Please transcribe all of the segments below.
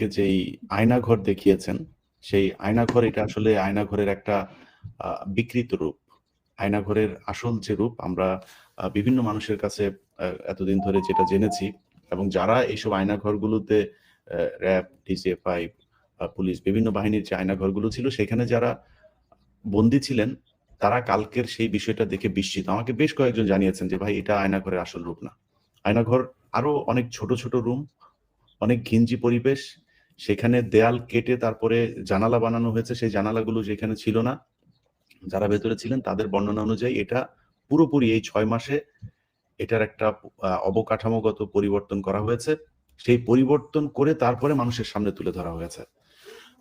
আমাদেরকে যেই আয়নাঘর দেখিয়েছেন, সেই আয়নাঘর এটা আসলে আয়নাঘরের একটা বিকৃত রূপ। আয়নাঘরের আসল যে রূপ আমরা বিভিন্ন মানুষের কাছে এতদিন ধরে যেটা জেনেছি এবং যারা এইসব আয়নাঘরগুলোতে র‍্যাব, ডিজিএফআই, আ পুলিশ বিভিন্ন বাহিনীর যে আয়নাঘরগুলো ছিল সেখানে যারা বন্দী ছিলেন তারা কালকের সেই বিষয়টা দেখে বিস্মিত। আমাকে বেশ কয়েকজন জানিয়েছেন যে, "ভাই এটা আয়নাঘরের আসল রূপ না।" আয়নাঘর আরও অনেক ছোট, ছোট রুম, অনেক ঘিঞ্জি পরিবেশ। সেখানে দেয়াল কেটে তারপরে জানালা বানানো হয়েছে। সেই জানালাগুলো যেখানে ছিল না, যারা ভেতরে ছিলেন তাদের বর্ণনা অনুযায়ী এটা পুরোপুরি এই ছয় মাসে এটার একটা অবকাঠামোগত পরিবর্তন করা হয়েছে। সেই পরিবর্তন করে তারপরে মানুষের সামনে তুলে ধরা হয়েছে।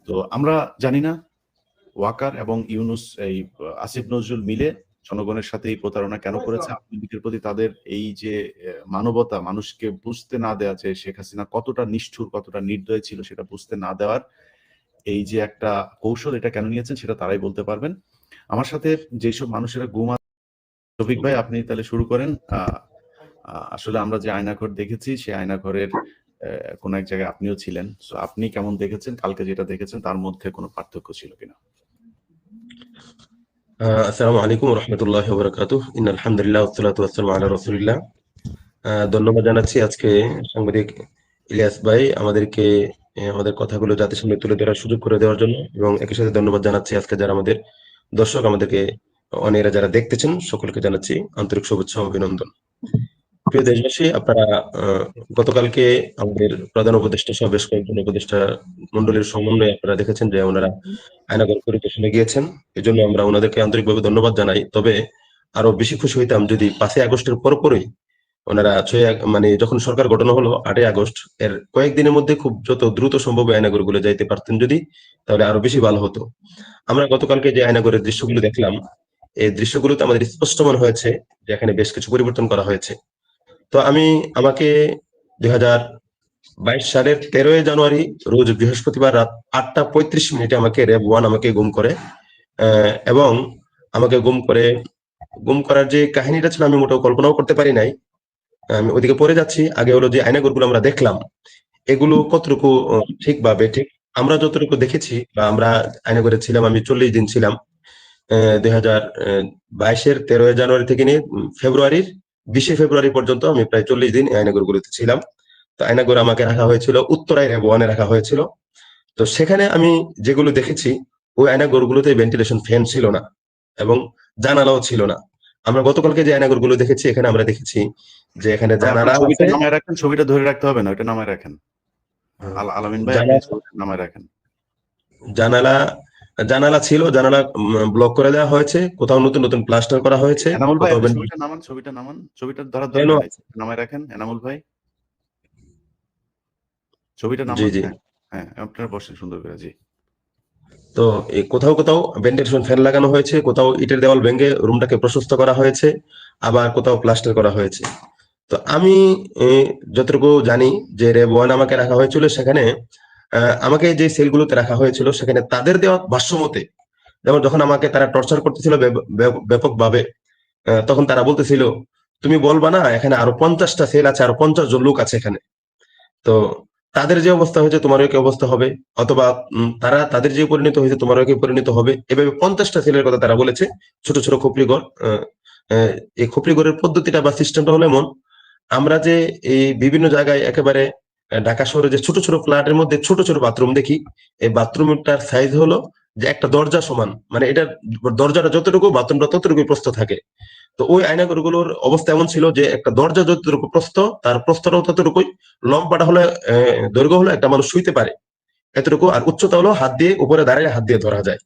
তো আমরা জানি না ওয়াকার এবং ইউনুস এই আসিফ নজরুল মিলে জনগণের সাথে এই প্রতারণা কেন করেছে? আওয়ামী লীগের প্রতি তাদের এই যে মানবতা, মানুষকে বুঝতে না দেওয়া যে শেখ হাসিনা কতটা নিষ্ঠুর, কতটা নির্দয় ছিল সেটা বুঝতে না দেওয়ার এই যে একটা কৌশল এটা কেন নিয়েছেন সেটা তারাই বলতে পারবেন। আমার সাথে যেসব মানুষেরা গুম শফিক ভাই আপনি তাহলে শুরু করেন। আসলে আমরা যে আয়নাঘর দেখেছি সেই আয়নাঘরের কোন এক জায়গায় আপনিও ছিলেন। আপনি কেমন দেখেছেন? কালকে যেটা দেখেছেন তার মধ্যে কোনো পার্থক্য ছিল কিনা? আসসালামু আলাইকুম রহমতুল্লাহ বরকাত ওয়া বারাকাতুহু। ইন্নাল হামদুলিল্লাহ ওয়াসসালাতু ওয়াসসালামু আলা রাসূলিল্লাহ। ধন্যবাদ জানাচ্ছি আজকে সাংবাদিক ইলিয়াস ভাই আমাদেরকে আমাদের কথাগুলো জাতির সামনে তুলে ধরার সুযোগ করে দেওয়ার জন্য এবং একই সাথে ধন্যবাদ জানাচ্ছি আজকে যারা আমাদের দর্শক আমাদেরকে অনেকেরা যারা দেখতেছেন, সকলকে জানাচ্ছি আন্তরিক শুভেচ্ছা অভিনন্দন। প্রিয় দেশবাসী আপনারা গতকালকে আমাদের প্রধান উপদেষ্টা সহ বেশ কয়েকজন উপদেষ্টা মন্ডলীর সমন্বয়ে আপনারা দেখেছেন যে ওনারা আয়নাঘর পরিদর্শনে গিয়েছেন। এজন্য আমরা উনাদেরকে আন্তরিকভাবে ধন্যবাদ জানাই। তবে আরও বেশি খুশি হইতাম যদি ৫ ই আগস্টের পরপরই ৬ আগ মানে যখন সরকার গঠন হলো আটই আগস্ট এর কয়েকদিনের মধ্যে খুব যত দ্রুত সম্ভব এই আয়নাঘরগুলো যাইতে পারতেন যদি তাহলে আরও বেশি ভালো হতো। আমরা গতকালকে যে আয়নাগরের দৃশ্যগুলো দেখলাম, এই দৃশ্যগুলোতে আমাদের স্পষ্ট মনে হয়েছে যে এখানে বেশ কিছু পরিবর্তন করা হয়েছে। তো আমি আমাকে ২০২২ সালের ১৩ই জানুয়ারি রোজ বৃহস্পতিবার রাত ৮ঃ৩৫ মিনিটে আমাকে র‍্যাব ওয়ান আমাকে গুম করে। এবং আমাকে গুম করে গুম করার যে কাহিনীটা ছিল আমি মোটেও কল্পনাও করতে পারি নাই। আমি ওদিকে পরে যাচ্ছি। আগে হলো যে আয়নাঘরগুলো আমরা দেখলাম, এগুলো কতটুকু ঠিক বা বেঠিক। আমরা যতটুকু দেখেছি বা আমরা আয়নাঘরে ছিলাম আমি ৪০ দিন ছিলাম। অ্যা ২০২২ এর ১৩ই জানুয়ারি থেকে নিয়ে ফেব্রুয়ারির ২০ ফেব্রুয়ারি পর্যন্ত আমি প্রায় ৪০ দিন এই আয়নাঘরগুলোতে ছিলাম। তো আয়নাঘরে আমাকে রাখা হয়েছিল উত্তরায় র‍্যাব 1 এ রাখা হয়েছিল। তো সেখানে আমি যেগুলো দেখেছি ওই আয়নাঘরগুলোতে ভেন্টিলেশন ফ্যান ছিল না এবং জানালাও ছিল না। আমরা গতকালকে যে আয়নাঘরগুলো দেখেছি এখানে আমরা দেখেছি যে এখানে জানালা নামায় রাখেন, ছবিটা ধরে রাখতে হবে না, ওইটা নামায় রাখেন। হুম, আলামিন ভাই নামায় রাখেন। জানালা জানালা ছিল, জানালা ব্লক করে দেওয়া হয়েছে। কোথাও নতুন, নতুন প্লাস্টার করা হয়েছে। নামান, ছবিটা নামান। ছবিটা? দরকার নামায় রাখেন এনামুল ভাই। ছবিটা নামান। জি। হ্যাঁ, হ্যাঁ, আপনারা বসেন সুন্দর করে। জি। তো এই কোথাও, কোথাও ভেন্টিলেশন ফ্যান লাগানো হয়েছে, কোথাও ইটের দেওয়াল ভেঙে রুমটাকে প্রশস্ত করা হয়েছে, আবার কোথাও প্লাস্টার করা হয়েছে। তো আমি যতটুকু জানি যে র‍্যাব 1 আমাকে রাখা হয়েছিল সেখানে আমাকে যে সেলগুলোতে রাখা হয়েছিল সেখানে তাদের দেওয়া ভাষ্যমতে যেমন যখন আমাকে তারা টর্চার করতেছিল ব্যাপ ব্যাপ ব্যাপকভাবে তখন তারা বলতেছিল, "তুমি বলবা না এখানে আরও পঞ্চাশটা সেল আছে, আরও ৫০ জন লোক আছে এখানে।" তো তাদের যে অবস্থা হয়েছে তোমারও একই অবস্থা হবে। অথবা তারা তাদের যে পরিণত হয়েছে তোমারও একই পরিণত হবে। এভাবে পঞ্চাশটা সেলের কথা তারা বলেছে। ছোট, ছোট অ্যা এই খোপড়িঘরের পদ্ধতিটা বা সিস্টেমটা হলো এমন, আমরা যে এই বিভিন্ন জায়গায় একেবারে ঢাকা শহরে যে ছোট, ছোট ফ্ল্যাটের মধ্যে ছোট, ছোট বাথরুম দেখি, এই বাথরুমটার সাইজ হলো যে একটা দরজা সমান। মানে এটার দরজাটা যতটুকু বাথরুমটা ততটুকুই প্রস্ত থাকে। তো ওই আয়নাঘরগুলোর অবস্থা এমন ছিল যে একটা দরজা যতটুকু প্রস্ত তার প্রস্তটাও ততটুকুই। লম্বাটা হলে দৈর্ঘ্য হলে একটা মানুষ শুইতে পারে। এতটুকু আর উচ্চতা হলো হাত দিয়ে উপরে দাঁড়াইলে হাত দিয়ে ধরা যায়।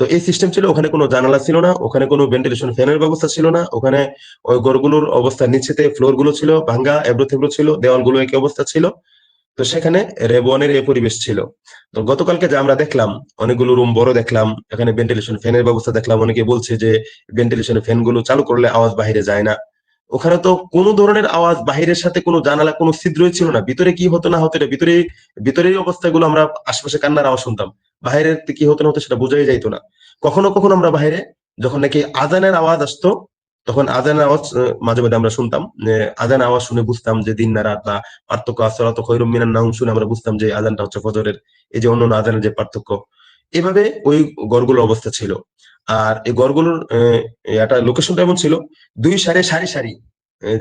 তো এই সিস্টেম ছিল ওখানে কোনো জানালা ছিল না, ওখানে কোনো ভেন্টিলেশন ফ্যানের ব্যবস্থা ছিল না। ওখানে ওই ঘরগুলোর অবস্থা নিচেতে ফ্লোরগুলো ছিল ভাঙ্গা, এবড়ো-থেবড়ো ছিল। দেওয়ালগুলো একই অবস্থা ছিল। তো সেখানে রেবনের এই পরিবেশ ছিল। তো গতকালকে যে আমরা দেখলাম, অনেকগুলো রুম বড় দেখলাম। এখানে ভেন্টিলেশন ফ্যানের ব্যবস্থা দেখলাম। অনেকে বলছে যে ভেন্টিলেশন ফ্যানগুলো চালু করলে আওয়াজ বাহিরে যায় না। ওখানে তো কোন ধরনের আওয়াজ বাহিরের সাথে কোনো জানালা কোনো ছিদ্রই ছিল না। ভিতরে কি হতো না হতো এটা ভিতরে ভিতরের অবস্থাগুলো আমরা আশেপাশে কান্নার আওয়াজ শুনতাম। বাহিরের কি হতো না হতো সেটা বোঝাই যাইত না। কখনো, কখনো আমরা বাইরে যখন নাকি আজানের আওয়াজ আসতো, তখন আজানের আওয়াজ মাঝে মাঝে আমরা শুনতাম আজান আওয়াজ শুনে বুঝতাম যে দিন না রাত বা পার্থক্য আসলে তো খৈরুম মিনার নাম শুনে আমরা বুঝতাম যে আজানটা হচ্ছে ফজরের এই যে অন্য আজানের যে পার্থক্য এভাবে ওই গড়গুলোর অবস্থা ছিল আর এই গড়গুলোর একটা লোকেশনটা এমন ছিল দুই সারি সারি সারি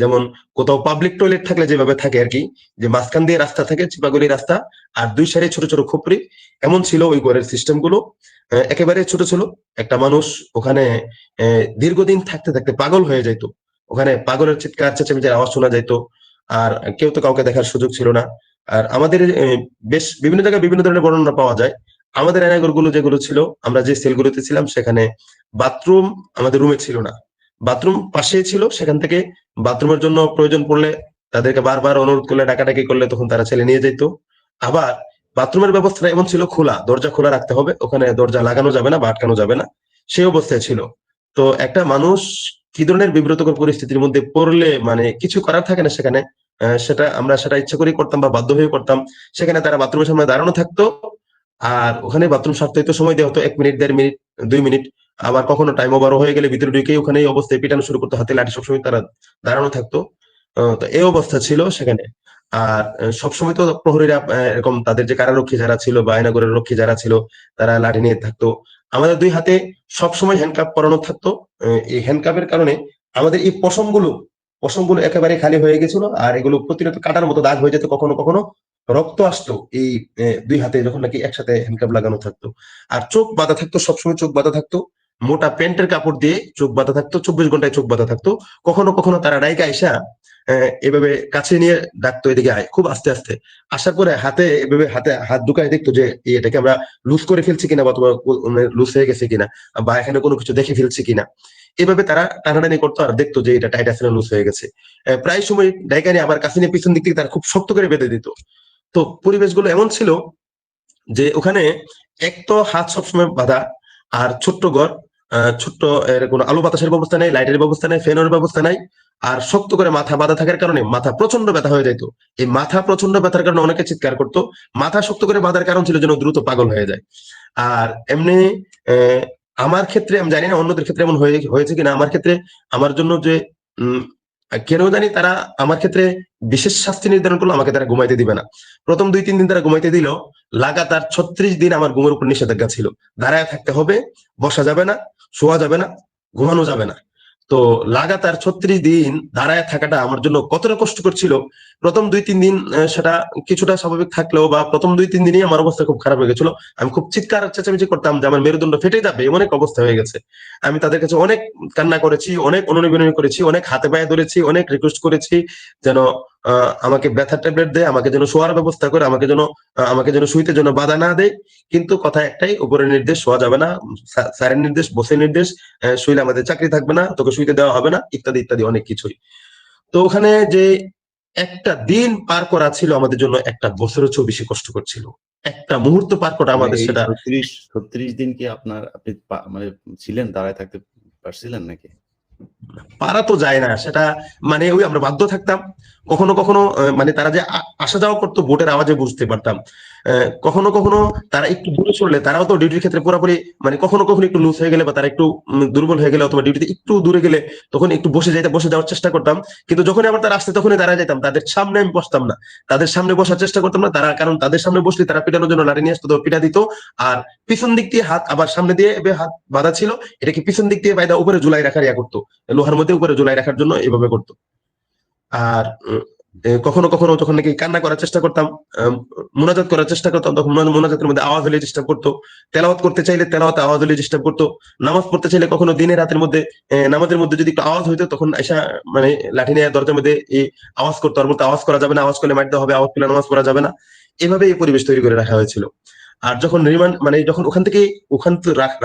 যেমন কোথাও পাবলিক টয়লেট থাকলে যেভাবে থাকে আর কি, যে মাঝখান দিয়ে রাস্তা থাকে চিপাগলি রাস্তা, আর দুই সারি ছোট ছোট খুপড়ি এমন ছিল ওই ঘরের সিস্টেমগুলো। একেবারে ছোট ছিল, একটা মানুষ ওখানে দীর্ঘদিন থাকতে থাকতে পাগল হয়ে যাইতো। ওখানে পাগলের চিৎকার, চেঁচামেচির আওয়াজ শোনা যাইতো, আর কেউ তো কাউকে দেখার সুযোগ ছিল না। আর আমাদের বেশ বিভিন্ন জায়গায় বিভিন্ন ধরনের বর্ণনা পাওয়া যায়। আমাদের এনাগরগুলো যেগুলো ছিল, আমরা যে সেলগুলোতে ছিলাম, সেখানে বাথরুম আমাদের রুমে ছিল না। বাথরুম পাশেই ছিল, সেখান থেকে বাথরুমের জন্য প্রয়োজন পড়লে তাদেরকে বারবার অনুরোধ করলে, ডাকাডাকি করলে তখন তারা ছেলে নিয়ে যেত। আবার বাথরুমের ব্যবস্থাটা এমন ছিল, খোলা, দরজা খোলা রাখতে হবে, ওখানে দরজা লাগানো যাবে না বা আটকানো যাবে না, সেই অবস্থায় ছিল। তো একটা মানুষ কি ধরনের বিব্রতকর পরিস্থিতির মধ্যে পড়লে মানে কিছু করার থাকে না সেখানে সেটা আমরা সেটা ইচ্ছা করেই করতাম বা বাধ্য হয়ে করতাম। সেখানে তারা বাথরুমের সামনে দাঁড়ানো থাকতো, আর ওখানে বাথরুম সারতে সময় দেওয়া হতো, এক মিনিট, দেড় মিনিট, দুই মিনিট। আবার কখনো টাইম ওভার হয়ে গেলে ভিতরে ঢুকে ওখানে অবস্থায় পিটানো শুরু করতো, হাতে লাঠি সবসময় তারা দাঁড়ানো থাকতো। তো এই অবস্থা ছিল সেখানে। আর সবসময় তো প্রহরীরা এরকম তাদের যে কারারক্ষী যারা ছিল বা আয়নাগরের রক্ষী যারা ছিল, তারা লাঠি নিয়ে থাকতো। আমাদের দুই হাতে সবসময় হ্যান্ডকাপ পরানো থাকতো। এই হ্যান্ডকাপের কারণে আমাদের এই পশমগুলো পশমগুলো একেবারে খালি হয়ে গেছিল আর এগুলো প্রতিনিয়ত কাটার মতো দাগ হয়ে যেত, কখনো কখনো রক্ত আসতো এই দুই হাতে যখন নাকি একসাথে হ্যান্ডকাপ লাগানো থাকতো। আর চোখ বাঁধা থাকতো, সবসময় চোখ বাঁধা থাকতো। মোটা প্যান্টের কাপড় দিয়ে চোখ বাঁধা থাকতো, চব্বিশ ঘন্টায় চোখ বাঁধা থাকতো। কখনো কখনো তারা ডাইকা আইসা এভাবে কাছে নিয়ে ডাকতো এদিকে আয়, খুব আস্তে আস্তে। আসার পরে হাতে এভাবে হাতে হাত ঢুকায় দেখতো যে এটাকে আমরা লুজ করে ফেলছি কিনা বা তোমার লুজ হয়ে গেছে কিনা বা এখানে কোনো কিছু দেখে ফেলছি কিনা। এভাবে তারা টানাটানি করতো আর দেখতো যে এটা টাইট আছে না, লুজ হয়ে গেছে। প্রায় সময় ডাইকা নিয়ে আবার কাছে নিয়ে পিছন দিক থেকে তারা খুব শক্ত করে বেঁধে দিত। তো পরিবেশগুলো এমন ছিল যে ওখানে এক তো হাত সবসময় বাঁধা আর ছোট্ট ঘর ছোট্ট, এর কোনো আলো বাতাসের ব্যবস্থা নেই, লাইটের ব্যবস্থা নেই, ফ্যানের ব্যবস্থা নাই, আর শক্ত করে মাথা বাঁধা থাকার কারণে মাথা প্রচণ্ড ব্যথা হয়ে যেত এই মাথা প্রচণ্ড ব্যথার কারণে অনেকে চিৎকার করতো। মাথা শক্ত করে বাঁধার কারণ ছিল যেন দ্রুত পাগল হয়ে যায়। আর এমনি আমার ক্ষেত্রে, আমি জানি না অন্যদের ক্ষেত্রে এমন হয়ে, হয়েছে কিনা, আমার ক্ষেত্রে আমার জন্য যে কেন জানি তারা আমার ক্ষেত্রে বিশেষ শাস্তি নির্ধারণ করল, আমাকে তারা ঘুমাইতে দিবে না। প্রথম দুই, তিন দিন তারা ঘুমাইতে দিল, লাগাতার ছত্রিশ দিন আমার ঘুমের উপর নিষেধাজ্ঞা ছিল। দাঁড়ায় থাকতে হবে, বসা যাবে না, শোয়া যাবে না, ঘুমানো যাবে না। তো লাগাতার ছত্রিশ দিন দাঁড়ায় থাকাটা আমার জন্য কতটা কষ্ট করছিল প্রথম দুই, তিন দিন সেটা কিছুটা স্বাভাবিক থাকলেও বা প্রথম দুই, তিন দিনই আমার অবস্থা খুব খারাপ হয়ে গেছিল। আমি খুব চিৎকার, চেঁচামেচি করতাম যে আমার মেরুদণ্ড ফেটে যাবে, এমন এক অবস্থা হয়ে গেছে। আমি তাদের কাছে অনেক কান্না করেছি, অনেক অনুনিবেদন করেছি, অনেক হাতে পায়ে ধরেছি, অনেক রিকোয়েস্ট করেছি যেন আমাকে ব্যথার ট্যাবলেট দেয় আমাকে যেন শোয়ার ব্যবস্থা করে আমাকে যেন আমাকে যেন শুইতে যেন বাধা না দেয়। কিন্তু কথা একটাই উপরের নির্দেশ শোয়া যাবে না স্যার- স্যারের নির্দেশ বসের নির্দেশ শুইলে আমাদের চাকরি থাকবে না তোকে শুইতে দেওয়া হবে না ইত্যাদি ইত্যাদি অনেক কিছুই। তো ওখানে যে একটা দিন পার করা ছিল আমাদের জন্য একটা বছরের চেয়েও বেশি কষ্টকর ছিল। একটা মুহূর্ত পার করা আমাদের এই সেটা ছত্রিশ দিন কি আপনার আপনি মানে ছিলেন দাঁড়ায় থাকতে পারছিলেন নাকি? পারা তো যায় না, সেটা মানে ওই আমরা বাধ্য থাকতাম। কখনো কখনো মানে তারা যে আসা যাওয়া করতো বোটের আওয়াজে বুঝতে পারতাম। কখনো কখনো তারা একটু দূরে চললে তারাও তো ডিউটির ক্ষেত্রে পুরোপুরি মানে কখনো কখনো একটু লুজ হয়ে গেলে বা তারা একটু দুর্বল হয়ে গেলে অথবা ডিউটিতে একটু দূরে গেলে তখন একটু বসে যাইতে বসে যাওয়ার চেষ্টা করতাম। কিন্তু যখনই আবার তারা আসতে, তখনই দাঁড়ায় যেতাম। তাদের সামনে আমি বসতাম না। তাদের সামনে বসার চেষ্টা করতাম না। তারা, কারণ তাদের সামনে বসলে তারা পিটানোর জন্য লাঠি নিয়ে আসতো পিটা দিত। আর পিছন দিক দিয়ে হাত, আবার সামনে দিয়ে হাত বাঁধা ছিল। এটাকে পিছন দিক দিয়ে বাইদা উপরে ঝুলাই রাখার ইয়া করতো। লোহার মধ্যে উপরে ঝুলাই রাখার জন্য এভাবে করতো। আর কখনো কখনো যখন নাকি কান্না করার চেষ্টা করতাম মোনাজাত করার চেষ্টা করতাম, তখন মোনাজাতের মধ্যে আওয়াজ হলে চেষ্টা করতো। তেলাওয়াত করতে চাইলে তেলাওয়াতে আওয়াজ হলে চেষ্টা করতো। নামাজ পড়তে চাইলে কখনো দিনে রাতের মধ্যে নামাজের মধ্যে যদি একটু আওয়াজ হইতো, তখন এসা মানে লাঠি নিয়ে দরজার মধ্যে এই আওয়াজ করতো। আর বলতো, আওয়াজ করা যাবে না, আওয়াজ করলে মারতে হবে, আওয়াজ করলে নামাজ পড়া যাবে না। এভাবে এই পরিবেশ তৈরি করে রাখা হয়েছিল। আর যখন রিমান্ড মানে যখন ওখান থেকে ওখান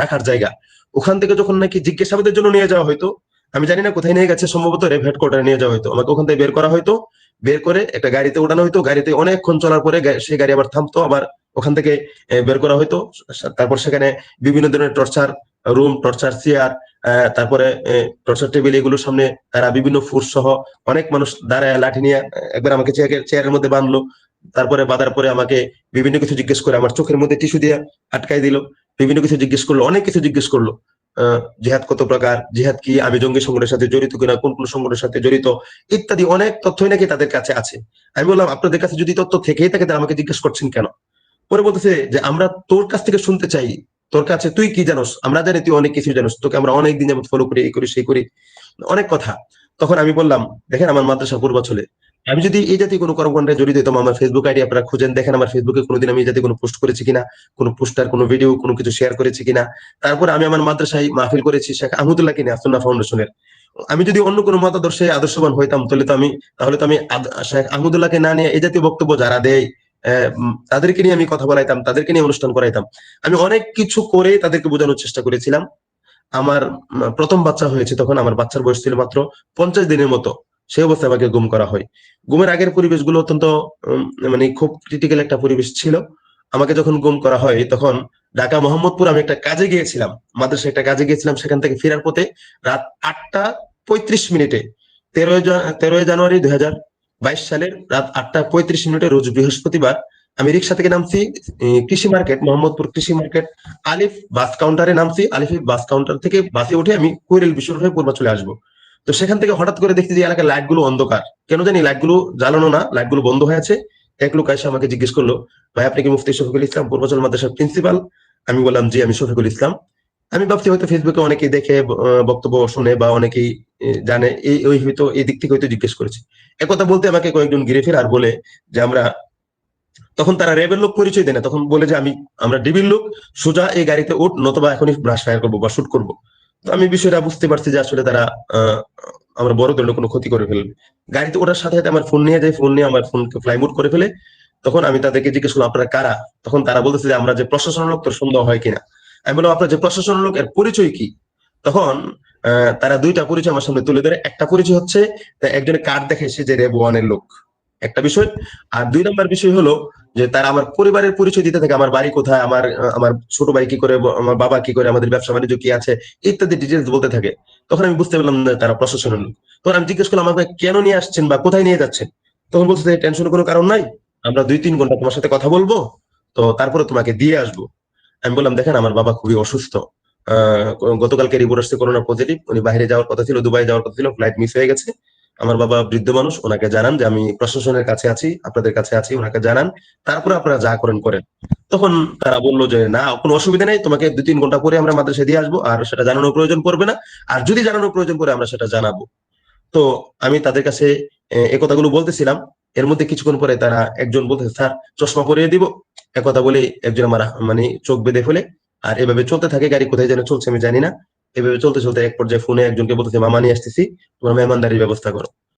রাখার জায়গা, ওখান থেকে যখন নাকি জিজ্ঞাসাবাদের জন্য নিয়ে যাওয়া হয়তো আমি জানি না কোথায় নিয়ে গেছে, সম্ভবত রেভ হেডকোয়ার্টারে নিয়ে যাওয়া হয়তো। আমাকে ওখান থেকে বের করা হয়তো। বের করে একটা গাড়িতে ওঠানো হয়তো। গাড়িতে অনেকক্ষণ চলার পরে সেই গাড়ি আবার থামতো, আবার ওখান থেকে বের করা হয়তো। তারপর সেখানে বিভিন্ন ধরনের টর্চার রুম, টর্চার চেয়ার তারপরে টর্চার টেবিল এগুলোর সামনে তারা বিভিন্ন ফুড সহ অনেক মানুষ দাঁড়ায়, লাঠি নিয়ে একবার আমাকে চেয়ারের মধ্যে বাঁধলো। তারপরে বাঁধার পরে আমাকে বিভিন্ন কিছু জিজ্ঞেস করে আমার চোখের মধ্যে টিস্যু দিয়ে আটকাই দিল। বিভিন্ন কিছু জিজ্ঞেস করল, অনেক কিছু জিজ্ঞেস করল। জিহাদ কত প্রকার? জিহাদ কি আমি জঙ্গি সংগঠনের সাথে জড়িত কিনা? কোন কোন সংগঠনের সাথে জড়িত? ইত্যাদি অনেক তথ্যই নাকি তাদের কাছে আছে। আমি বললাম, আপনাদের কাছে যদি তথ্য থেকেই থাকে, তাহলে আমাকে জিজ্ঞেস করছেন কেন? পরে বলতেছে যে, আমরা তোর কাছ থেকে শুনতে চাই। তোর কাছে তুই কি জানোস? আমরা জানি তুই অনেক কিছু জানোস। তোকে আমরা অনেক দিন যাবত ফলো করি, এই করি, সেই করি। অনেক কথা। তখন আমি বললাম, দেখেন, আমার মাদ্রাসা পূর্বাচলে আমি যদি এই জাতীয় কোনো কর্মকাণ্ডে জড়িত হতাম আমার ফেসবুক আইডি আপনারা খুঁজেন, দেখেন আমার ফেসবুকে কোনোদিন আমি এই জাতীয় কোনো পোস্ট করেছি কিনা, কোনো পোস্টার কোনো ভিডিও কোনো কিছু শেয়ার করেছি কিনা। তারপরে আমি আমার মাদ্রাসায় মাহফিল করেছি, শেখ আহমদুল্লাহ কিনা আসন্না ফাউন্ডেশনের। আমি যদি অন্য কোনো মতাদর্শে আদর্শবান হইতাম, তাহলে তো আমি, তাহলে তো আমি শেখ আহমদুল্লাহকে না নিয়ে এই জাতীয় বক্তব্য যারা দেয় তাদেরকে নিয়ে আমি কথা বলাইতাম, তাদেরকে নিয়ে অনুষ্ঠান করাইতাম। আমি অনেক কিছু করে তাদেরকে বোঝানোর চেষ্টা করেছিলাম। আমার প্রথম বাচ্চা হয়েছে তখন, আমার বাচ্চার বয়স ছিল মাত্র পঞ্চাশ দিনের মতো। সেই অবস্থায় আমাকে গুম করা হয়। গুমের আগের পরিবেশগুলো অত্যন্ত মানে খুব ক্রিটিক্যাল একটা পরিবেশ ছিল। আমাকে যখন গুম করা হয়, তখন ঢাকা মোহাম্মদপুর আমি একটা কাজে গিয়েছিলাম, মাদ্রাসায় একটা কাজে গিয়েছিলাম, সেখান থেকে ফেরার পথে রাত আটটা পঁয়ত্রিশ মিনিটে, তেরোই তেরোই জানুয়ারি দুই হাজার বাইশ সালের রাত আটটা পঁয়ত্রিশ মিনিটে রোজ বৃহস্পতিবার আমি রিক্সা থেকে নামছি কৃষি মার্কেট, মোহাম্মদপুর কৃষি মার্কেট, আলিফ বাস কাউন্টারে নামছি আলিফ বাস কাউন্টার থেকে বাসে উঠে আমি কুইরেল বিশ্বর হয়ে পূর্বাচলে আসব। তো সেখান থেকে হঠাৎ করে দেখছি যে এলাকার লাইটগুলো অন্ধকার। কেন জানি লাইটগুলো জ্বালানো না লাইটগুলো বন্ধ হয়ে আছে। এক লোক এসে আমাকে জিজ্ঞেস করল, ভাই, আপনি কি মুফতি শফিকুল ইসলাম, পূর্বাচল মাদ্রাসার প্রিন্সিপাল আমি বললাম, জি, আমি শফিকুল ইসলাম। আমি ভাবছি হয়তো ফেসবুকে অনেকেই দেখে বক্তব্য শুনে বা অনেকেই জানে। এই, ওই হয়তো এই দিক থেকে হয়তো জিজ্ঞেস করেছে। একথা বলতে আমাকে কয়েকজন গিরে ফের আর বলে যে আমরা, তখন তারা র্যাবের লোক পরিচয় দেয় না। তখন বলে যে আমি, আমরা ডিবির লোক, সোজা এই গাড়িতে উঠ, নতবা এখনই ব্রাশ ফায়ার করব বা শুট করব। আমি বিষয়টা বুঝতে পারছি যে আসলে তারা আমরা বড় ধরনের কোনো ক্ষতি করে ফেলবে। গাড়িতে ওঠার সাথে সাথে আমার ফোন নিয়ে যায় ফোন নিয়ে আমার ফোনকে ফ্লাই মোড করে ফেলে। তখন আমি তাদেরকে জিজ্ঞেস করলাম, আপনারা কারা? তখন তারা বলতেছে যে, আমরা যে প্রশাসন লোক, তোর সন্দেহ হয় কিনা? আমি বললাম, আপনার যে প্রশাসন লোক, এর পরিচয় কি? তখন তারা দুইটা পরিচয় আমার সামনে তুলে ধরে। একটা পরিচয় হচ্ছে একজনের কার্ড দেখে সে যে রেব ওয়ানের লোক। একটা বিষয়। আর দুই নম্বর বিষয় হলো যে তারা আমার পরিবারের পরিচয় দিতে থাকে, আমার বাড়ি কোথায়, আমার আমার ছোট ভাই কি করে, আমার বাবা কি করে, আমাদের ব্যবসা বাণিজ্য কি আছে, ইত্যাদি ডিটেলস বলতে থাকে। তখন আমি বুঝতে পারলাম যে তারা প্রশাসনের লোক। তখন আমি জিজ্ঞেস করলাম আমাকে কেন নিয়ে আসছেন বা কোথায় নিয়ে যাচ্ছেন? তখন বলছে টেনশনের কোনো কারণ নাই, আমরা দুই তিন ঘণ্টা তোমার সাথে কথা বলব, তো তারপরে তোমাকে দিয়ে আসব। আমি বললাম, দেখেন, আমার বাবা খুবই অসুস্থ। গতকালকে রিপোর্ট আসছে করোনা পজিটিভ উনি বাইরে যাওয়ার কথা ছিল, দুবাই যাওয়ার কথা ছিল ফ্লাইট মিস হয়ে গেছে। আমার বাবা বৃদ্ধ মানুষ, ওনাকে জানান যে আমি প্রশাসনের কাছে আছি, আপনাদের কাছে আছি, ওনাকে জানান। তারপরে আপনারা যা করেন করেন। তখন তারা বলল যে, না, কোনো অসুবিধা নেই, তোমাকে দুই তিন ঘণ্টা পরে আমরা মাদ্রাসায় দিয়ে আসব, আর সেটা জানানোর প্রয়োজন পড়বে না। আর যদি জানানোর প্রয়োজন পড়ে, আমরা সেটা জানাব। তো আমি তাদের কাছে, এ কথাগুলো বলতেছিলাম। এর মধ্যে কিছুক্ষণ পরে তারা একজন বলতে স্যার, চশমা পরিয়ে দিব। একথা বলে একজন আমার মানে চোখ বেঁধে ফেলে, আর এভাবে চলতে থাকে, গাড়ি কোথায় যেন চলছে আমি জানি না। এভাবে চলতে চলতে এক পর্যায়ে ফোনে একজনকে বলতেছে, মামা নিয়ে আসতেছি। তোমার মেহমানদারির ব্যবস্থা করো।